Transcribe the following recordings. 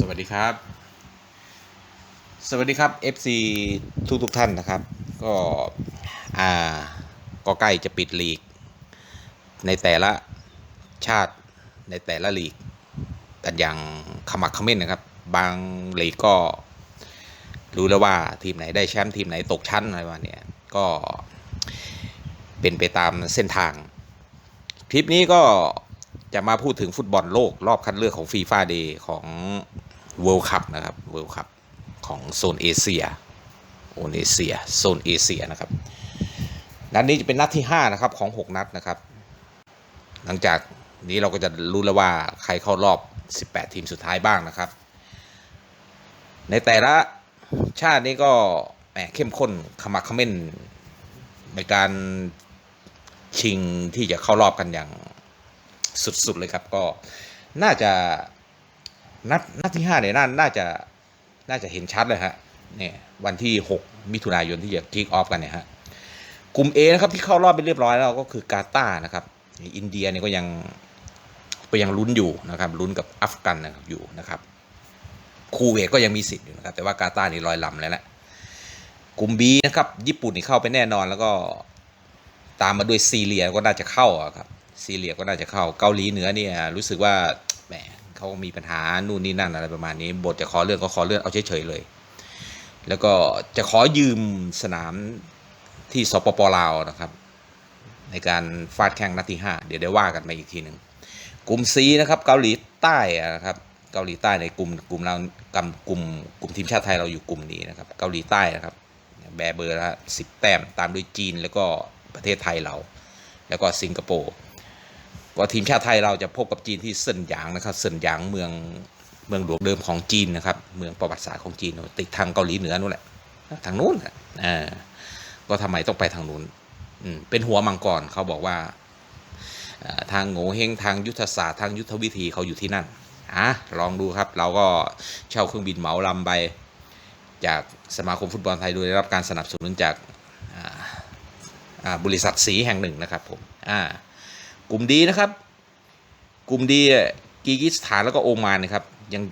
สวัสดีครับ สวัสดีครับ FC ทุกทุกท่านนะครับ ก็อ่าก็ใกล้จะปิดลีก ในแต่ละชาติในแต่ละลีกกันอย่างขมักขม้นนะครับ บางลีกก็รู้แล้วว่าทีมไหนได้แชมป์ทีมไหนตกชั้นอะไรประมาเนี้ยก็เป็นไปตามเส้นทาง คลิปนี้ก็จะมาพูดถึงฟุตบอลโลกรอบคัดเลือกของฟีฟ่าเดย์ของ World Cup นะครับ World Cup ของโซนเอเชียโซนเอเชียโซนเอเชียนะครับนัดนี้จะเป็นนัดที่ 5 นะครับของ 6 นัดนะครับ หลังจากนี้เราก็จะรู้แล้วว่าใครเข้ารอบ 18 ทีมสุดท้ายบ้างนะครับ ในแต่ละชาตินี้ก็แหมเข้มข้นขมักเขม้นในการชิงที่จะเข้ารอบกันอย่างสุดๆเลยครับ ก็น่าจะ นัดนัดที่5เนี่ยน่าน่าจะน่าจะเห็นชัดเลยฮะเนี่ยวันที่ 6 มิถุนายนที่จะคิกออฟกันเนี่ยฮะกลุ่ม A นะครับที่เข้ารอบไปเรียบร้อยแล้วก็คือกาตาร์นะครับ อินเดียเนี่ยก็ยังก็ยังลุ้นอยู่นะครับลุ้นกับอัฟกันนะครับอยู่นะครับคูเวตก็ยังมีสิทธิ์อยู่นะครับแต่ว่ากาตาร์นี่ลอยลำแล้วแหละกลุ่ม B นะครับญี่ปุ่นนี่เข้าไปแน่นอนแล้วก็ตามมาด้วยซีเรียก็น่าจะเข้าครับซีเรียก็น่าจะเข้าเกาหลีเหนือเนี่ยรู้สึกว่าแหม เขามีปัญหานู่นนี่นั่นอะไรประมาณนี้ บทจะขอเลื่อนก็ขอเลื่อนเอาเฉยๆเลย แล้วก็จะขอยืมสนามที่สปปลาวนะครับ ในการฟาดแข่งนัดที่ 5 เดี๋ยวได้ว่ากันไปอีกทีหนึ่งกลุ่ม C นะครับเกาหลีใต้นะครับเกาหลีใต้ในกลุ่มกลุ่มเรากำกลุ่มกลุ่มทีมชาติไทยเราอยู่กลุ่มนี้นะครับเกาหลีใต้นะครับแบเบอร์ละสิบแต้มตามด้วยจีนแล้วก็ประเทศไทยเรา แล้วก็สิงคโปร์ ก็ทีมชาติไทยเราจะพบกับจีนที่เซินหยางนะครับเซินหยางเมืองเมืองหลวงเดิมของจีนนะครับเมืองประวัติศาสตร์ของจีนติดทางเกาหลีเหนือนู่นแหละทางนู้นอ่าก็ทำไมต้องไปทางนู้นเป็นหัวมังกรเขาบอกว่าทางโง่เฮงทางยุทธศาสตร์ทางยุทธวิธีเขาอยู่ที่นั่นอะลองดูครับ เราก็เช่าเครื่องบินเหมาลำไปจากสมาคมฟุตบอลไทยโดยได้รับการสนับสนุนจากบริษัทสีแห่งหนึ่งนะครับผมอ่า กลุ่มดีนะครับ กลุ่มดีกีกิสถานแล้วก็โอมานนะครับยัง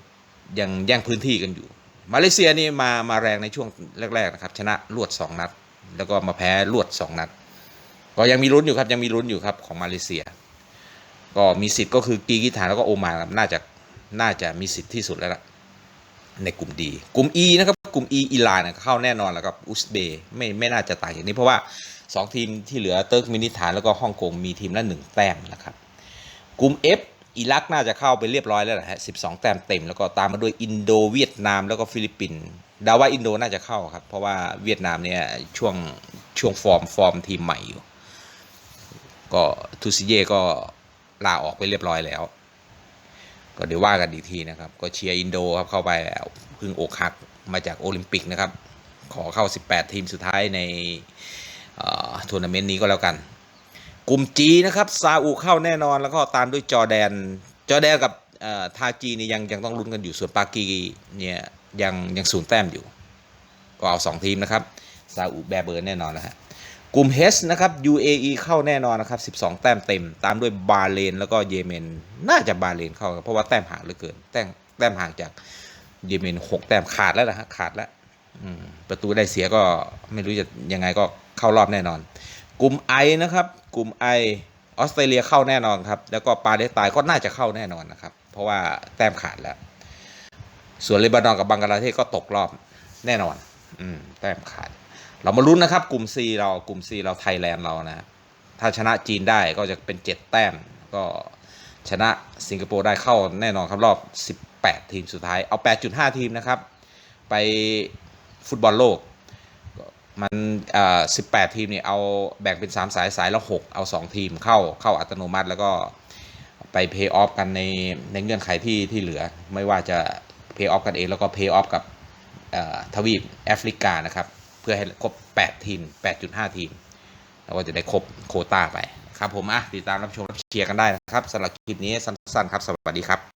ยังแย่งพื้นที่กันอยู่ มาเลเซียนี่มามาแรงในช่วงแรกๆนะครับชนะรวด 2 นัด แล้วก็มาแพ้รวด 2 นัด ก็ยังมีลุ้นอยู่ครับยังมีลุ้นอยู่ครับของมาเลเซีย ก็มีสิทธิ์ก็คือกีกิสถานแล้วก็โอมานครับน่าจะน่าจะมีสิทธิ์ที่สุดแล้วล่ะ ในกลุ่มดีกลุ่ม E นะครับกลุ่ม E อิหร่านเข้าแน่นอนแล้วครับอุซเบย์ไม่ไม่น่าจะต่างอย่างนี้เพราะว่า 2 ทีมที่เหลือเติร์กมินิสถานแล้วก็ฮ่องกงมีทีมละหนึ่งแต้มนะครับกลุ่ม F อิรักน่าจะเข้าไปเรียบร้อยแล้วแหละฮะ 12 แต้มเต็ม แล้วก็ตามมาด้วยอินโดเวียดนามแล้วก็ฟิลิปปินส์ดาว่าอินโดน่าจะเข้าครับ เพราะว่าเวียดนามเนี่ยช่วงช่วงฟอร์มฟอร์มทีมใหม่อยู่ ก็ทูซิเย่ก็ลาออกไปเรียบร้อยแล้ว ก็เดี๋ยวว่ากันอีกทีนะครับ ก็เชียร์อินโดครับเข้าไปแล้วเพึ่งอกหักมาจากโอลิมปิกนะครับ ขอเข้า 18 ทีมสุดท้ายในทัวร์นาเมนต์นี้ก็แล้วกัน กลุ่มจีนะครับซาอุเข้าแน่นอนแล้วก็ตามด้วยจอแดน จอแดนกับทาจีนี่ยังยังต้องลุ้นกันอยู่ส่วนปากีเนี่ยยังยังศูนย์แต้มอยู่ ก็เอาสองทีมนะครับซาอุแบเบิร์นแน่นอนนะฮะ กลุ่ม H นะครับ UAE เข้าแน่นอนนะครับ 12 แต้มเต็ม ตามด้วยบาเรนแล้วก็เยเมน น่าจะบาเรนเข้า เพราะว่าแต้มห่างเหลือเกิน แต้มแต้มห่างจากเยเมน 6 แต้มขาดแล้วนะฮะขาดแล้วประตูได้เสียก็ไม่รู้จะยังไงก็เข้ารอบแน่นอน กลุ่ม I นะครับ กลุ่ม I ออสเตรเลียเข้าแน่นอนครับ แล้วก็ปาเลสไตน์ก็น่าจะเข้าแน่นอนนะครับ เพราะว่าแต้มขาดแล้ว ส่วนเลบานอนกับบังกลาเทศก็ตกรอบแน่นอน อืม แต้มขาด เรามาลุ้นนะครับ กลุ่ม C เรากลุ่ม C เราไทยแลนด์เรานะถ้าชนะจีนได้ก็จะเป็น 7 แต้ม ก็ชนะสิงคโปร์ได้เข้าแน่นอนครับรอบ 18 ทีมสุดท้ายเอา 8.5 ทีมนะครับ ไปฟุตบอลโลก มันอ่า18 ทีมเนี่ยเอาแบ่งเป็น 3 สายสายละ 6 เอา 2 ทีมเข้าเข้าอัตโนมัติแล้วก็ไปเพย์ออฟกันในในเงื่อนไขที่ที่เหลือ ไม่ว่าจะเพย์ออฟกันเองแล้วก็เพย์ออฟกับทวีปแอฟริกานะครับ เพื่อให้ครบ 8 ทีม 8.5 ทีม แล้วก็จะได้ครบโคต้าไป ครับผมอะติดตามรับชมรับเชียร์กันได้นะครับสำหรับคลิปนี้สั้นๆครับ สวัสดีครับ